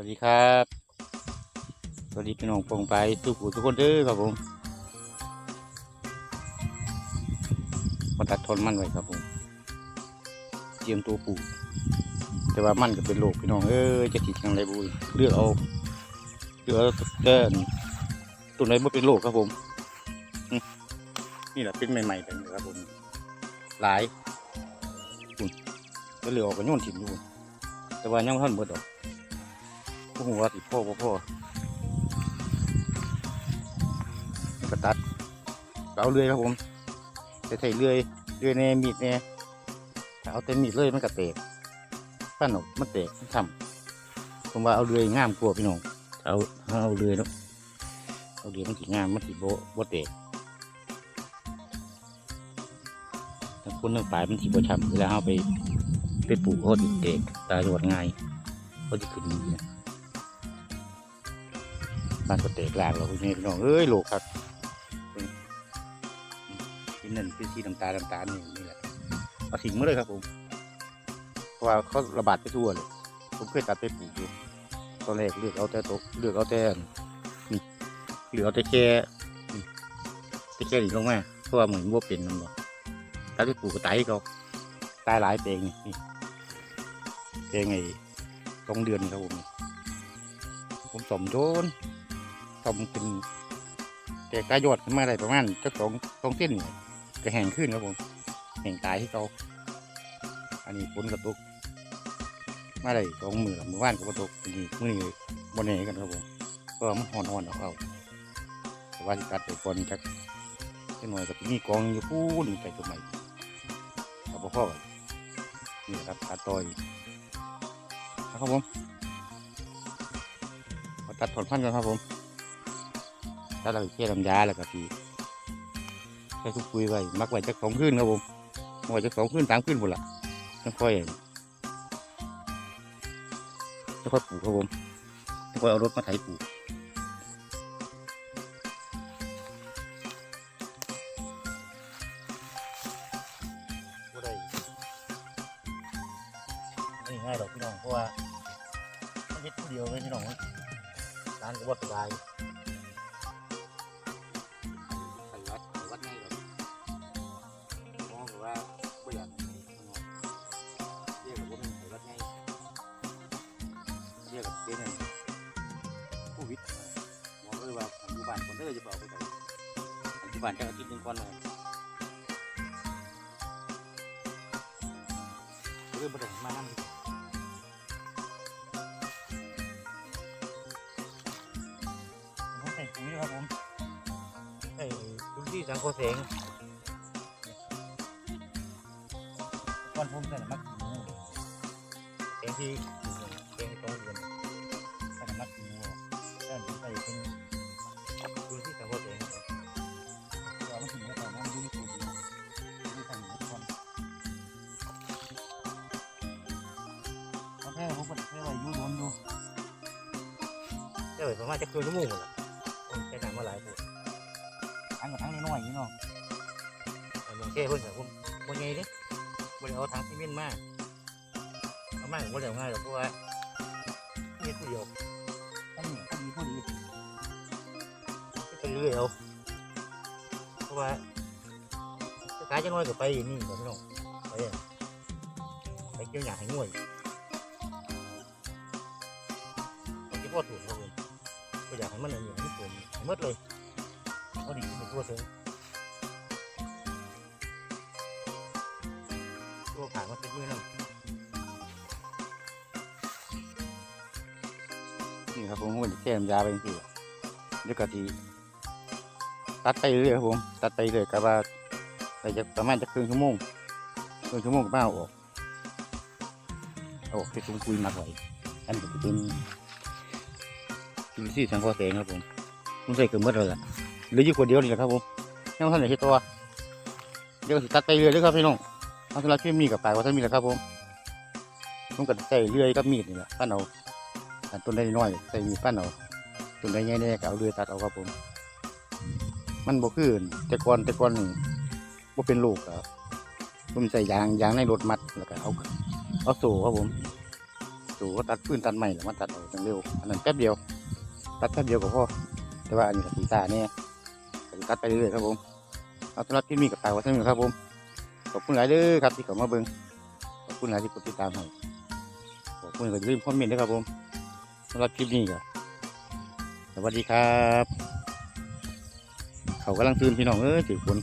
วัสดีครับ สวัสดีพี่น้องปองไปทุกผู้ทุกคนเด้อครับผมมาตัดทนมันไว้ครับผม เตรียมตัวปลูก แต่ว่ามันก็เป็นโรคพี่น้องเอ้ยจะติดยังไงบุยเลือกเอาเลือกเอาเต้นตัวไหนไม่เป็นโรคครับผม นี่แหละเป็นใหม่ๆเป็นครับผม หลายก็เหลือออกก็โยนถิ่นอยู่แต่ว่ายังบ่ทันหมดดอก พวกหัวสิพ่อพ่อพ่อแล้วก็ตัดเอาเลื่อยครับผมใส่ใส่เลื่อยเลื่อยแน่มีดแน่ถ้าเอาแต่มีดเลยมันก็เตะป้านออกมันเตะมันทำผมว่าเอาเลื่อยงามกว่าพี่น้องเอาถ้าเอาเลื่อยเนาะเอาเลื่อยมันสีงามมันสีโบโบเตะทั้งคนทั้งปลายมันสีโบช้ำเวลาเอาไปไปปลูกเขาติเตะตายรวดง่ายเขาจะขึ้นดีนะ บ้านก็เตะกลางเราพี่น้องเอ้ยโลกครับกินนั่นเป็นสีน้ำตาลน้ำตานี่นี่แหละเอาสิงมาเลยครับผมเพราะว่าเขาระบาดไปทั่วเลยผมเคยตัดไปปลูกอยู่ตอนแรกเลือกเอาแต่ตกเลือกเอาแต่นี่เหลือเอาแต่แค่แต่แค่นี้ลงมาเพราะว่าเหมือนว่าเป็นมันบอกตัดไปปลูกก็ตายเขาตายหลายเตงนี่นี่เตงไอ้สองเดือนครับผมผมสมโจน ทำเป็นแต่กายอดขึ้นมาได้ประมาณสักสองสองเส้นก็แห้งขึ้นครับผมแห้งตายที่เขาอันนี้ฝนกระตุกมาได้สองมือละมือว่านก็กระตุกอันนี้มือนี้บนเนกันครับผมก็มันห่อนห่อนออกเอาแต่ว่าสิตัดไปก่อนจักจักหน่อยก็จะมีกองอยู่พูนี่ใส่ตัวใหม่เอาพ่อไว้นี่ครับตัดต่อยนะครับผมตัดถอนพันกันครับผม ถ้าเราเชี่ยลำยาแล้วก็ทีใช้ทุกปุยไว้มักไว้จักสองคืนครับผมมักไว้จักสองคืนสามคืนหมดละต้องค่อยต้องค่อยปลูกครับผมต้องค่อยเอารถมาไถปลูกบ่ไม่ง่ายหรอกพี่น้องเพราะว่ามันเฮ็ดผู้เดียวเลยพี่น้องร้านก็บ่สบาย อยู่บ้านคนเด้อจะบอกไปไหนอยู่บ้านจะอาทิตย์หนึ่งคนเลยเรื่องประเด็นมานั่งผมใส่ปุ๋ยครับผมไอ้พื้นที่สังโคเสงก้อนพุ่มใส่น้ำมันหมูเองที่ เจ้าประมาณจะเกินชั่วโมงเลยใช้น้ำมาหลายตัวทั้งกับทั้งน้อยๆนี่เนาะแต่ลงเก้เพิ่นกับผมคนใหญ่เด้บ่ได้เอาถังซีเมนต์มาเอามาก็บ่ได้เอาง่ายหรอกเพราะว่ามีผู้เดียวอันนี้พอดีพอดีก็ไปเรื่อยเอาเพราะว่าจะขายจะน้อยก็ไปนี่ก็ไม่ต้องไปอะไปเกี่ยวหญ้าให้ง่วยไปที่พ่อถูกครับผมก็ อยากให้มันอันนี้ให้ผมให้หมดเลยเขาดีขึ้นทั่วเลยตัวผ่านมาเป็นมือนั่นนี่ครับผมก็จะแช่น้ำยาไปจริงๆเดี๋ยวก็ทีตัดไปเรื่อยครับผม ตัดไปเรื่อยกับว่าไปจะประมาณจะครึ่งชั่วโมงครึ่งชั่วโมงก็มาเอาออกเอาออกไปตุ้งคุยมักไว้อันนี้เป็น กินทรีย์สังเครแสงครับผมผมใส่เกือบหมดเลยละเหลืออยู่คนเดียวนี่แหละครับผมยังท่านไหนเห็นตัวเดี๋ยวสิตัดไปเรื่อยเลยครับพี่น้องเอาสำหรับที่มีกับปลายว่าท่านมีแหละครับผมผมก็ใส่เรื่อยกับมีดนี่แหละปั้นเอาอันต้นได้น้อยใส่มีดปั้นเอาต้นได้ใหญ่ๆก็เอาเรื่อยตัดเอาครับผม มันบ่คือแต่ก่อนแต่ก่อนนี่บ่เป็นลูกครับผมใส่ยางยางในรถมัดแล้วก็เอาเอาโซ่ครับผมจู่ก็ตัดพื้นตัดใหม่แล้วมาตัดเอาจังเร็วอันนั้นแป๊บเดียว ตัดแป๊บเดียวก็พอแต่ว่าอันนี้ก็สีตาเนี่ยตัดไปเรื่อยครับผมเอาสำหรับที่มีกับตากไว้เท่านี้ครับผมขอบคุณหลายเด้อครับที่เข้ามาเบิ่งขอบคุณหลายที่กดติดตามให้ขอบคุณก็อย่าลืมคอมเมนต์ด้วยครับผมสำหรับคลิปนี้ก็สวัสดีครับ เขากำลังตื่นพี่น้องเอ้ยถือฝน